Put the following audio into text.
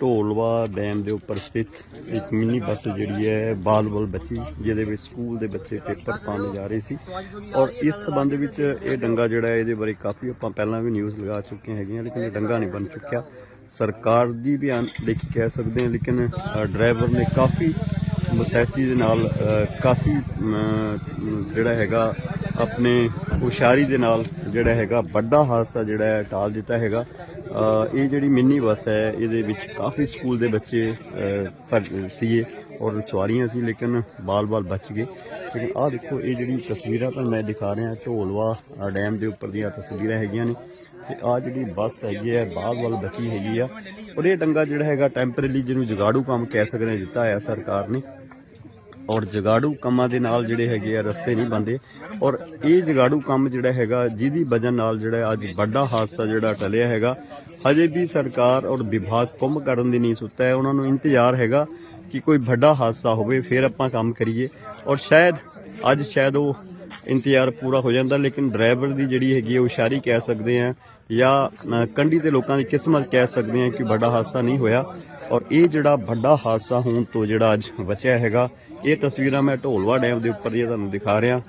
Dholwa dam ਦੇ ਉੱਪਰ ਸਥਿਤ ਇੱਕ ਮਿੰਨੀ ਬੱਸ ਜਿਹੜੀ ਹੈ ਬਾਲ-ਬਾਲ ਬੱਚੀ, ਜਿਹਦੇ ਵਿੱਚ ਸਕੂਲ ਦੇ ਬੱਚੇ ਪੇਪਰ ਪਾਉਣ ਜਾ ਰਹੇ ਸੀ। ਔਰ ਇਸ ਸਬੰਧ ਵਿੱਚ ਇਹ ਡੰਗਾ ਜਿਹੜਾ ਹੈ, ਇਹਦੇ ਬਾਰੇ ਕਾਫੀ ਆਪਾਂ ਪਹਿਲਾਂ ਵੀ ਨਿਊਜ਼ ਲਗਾ ਚੁੱਕੇ ਹੈਗੇ ਲੇਕਿਨ ਇਹ ਡੰਗਾ ਨਹੀਂ ਬਣ ਚੁੱਕਿਆ। ਸਰਕਾਰ ਦੀ ਵੀ ਅਣਦੇਖੀ ਕਹਿ ਸਕਦੇ ਹਾਂ, ਲੇਕਿਨ ਡਰਾਈਵਰ ਨੇ ਕਾਫੀ ਮੁਸਤੈਦੀ ਦੇ ਨਾਲ ਕਾਫੀ ਜਿਹੜਾ ਹੈਗਾ ਆਪਣੇ ਹੁਸ਼ਿਆਰੀ ਦੇ ਨਾਲ ਜਿਹੜਾ ਹੈਗਾ, ਵੱਡਾ ਹਾਦਸਾ ਜਿਹੜਾ ਹੈ, ਟਾਲ ਦਿੱਤਾ ਹੈਗਾ। ਇਹ ਜਿਹੜੀ ਮਿੰਨੀ ਬੱਸ ਹੈ, ਇਹਦੇ ਵਿੱਚ ਕਾਫੀ ਸਕੂਲ ਦੇ ਬੱਚੇ ਭਰ- ਸੀਗੇ ਔਰ ਸਵਾਰੀਆਂ ਸੀ, ਲੇਕਿਨ ਬਾਲ-ਬਾਲ ਬਚ ਗਏ। ਲੇਕਿਨ ਆਹ ਦੇਖੋ, ਇਹ ਜਿਹੜੀ ਤਸਵੀਰਾਂ ਤੁਹਾਨੂੰ ਮੈਂ ਦਿਖਾ ਰਿਹਾ, ਢੋਲਵਾ ਡੈਮ ਦੇ ਉੱਪਰ ਦੀਆਂ ਤਸਵੀਰਾਂ ਹੈਗੀਆਂ ਨੇ। ਤੇ ਆ ਜਿਹੜੀ ਬੱਸ ਹੈਗੀ ਹੈ, ਬਾਲ-ਬਾਲ ਬਚੀ ਹੈਗੀ ਆ। ਔਰ ਇਹ ਡੰਗਾ ਜਿਹੜਾ ਹੈਗਾ, ਟੈਂਪਰੇਰੀ ਜਿਹਨੂੰ ਜਗਾੜੂ ਕੰਮ ਕਹਿ ਸਕਦੇ ਹਾਂ ਦਿੱਤਾ ਹੈ ਸਰਕਾਰ ਨੇ। ਔਰ ਜਗਾੜੂ ਕੰਮਾਂ ਦੇ ਨਾਲ ਜਿਹੜੇ ਹੈਗੇ ਆ ਰਸਤੇ ਨਹੀਂ ਬੰਦੇ ਔਰ ਇਹ ਜਗਾੜੂ ਕੰਮ ਜਿਹੜਾ ਹੈਗਾ, ਜਿਹਦੀ ਵਜ੍ਹਾ ਨਾਲ ਜਿਹੜਾ ਅੱਜ ਵੱਡਾ ਹਾਦਸਾ ਜਿਹੜਾ ਟਲਿਆ ਹੈਗਾ, ਹਜੇ ਵੀ ਸਰਕਾਰ ਔਰ ਵਿਭਾਗ ਕੰਮ ਕਰਨ ਦੀ ਨਹੀਂ ਸੁੱਤਾ ਹੈ। ਉਹਨਾਂ ਨੂੰ ਇੰਤਜ਼ਾਰ ਹੈਗਾ ਕਿ ਕੋਈ ਵੱਡਾ ਹਾਦਸਾ ਹੋਵੇ, ਫਿਰ ਆਪਾਂ ਕੰਮ ਕਰੀਏ। ਔਰ ਸ਼ਾਇਦ ਅੱਜ ਸ਼ਾਇਦ ਉਹ ਇੰਤਜ਼ਾਰ ਪੂਰਾ ਹੋ ਜਾਂਦਾ, ਲੇਕਿਨ ਡਰਾਈਵਰ ਦੀ ਜਿਹੜੀ ਹੈਗੀ ਹੈ ਹੁਸ਼ਿਆਰੀ ਕਹਿ ਸਕਦੇ ਆ ਜਾਂ ਕੰਢੀ ਤੇ ਲੋਕਾਂ ਦੀ ਕਿਸਮਤ ਕਹਿ ਸਕਦੇ ਆ ਕਿ ਵੱਡਾ ਹਾਦਸਾ ਨਹੀਂ ਹੋਇਆ। ਔਰ ਇਹ ਜਿਹੜਾ ਵੱਡਾ ਹਾਦਸਾ ਹੋਣ ਤੋਂ ਜਿਹੜਾ ਅੱਜ ਬਚਿਆ ਹੈਗਾ, ਇਹ ਤਸਵੀਰਾਂ ਮੈਂ ਢੋਲਵਾ ਡੈਮ ਦੇ ਉੱਪਰ ਦੀਆਂ ਤੁਹਾਨੂੰ ਦਿਖਾ ਰਿਹਾ।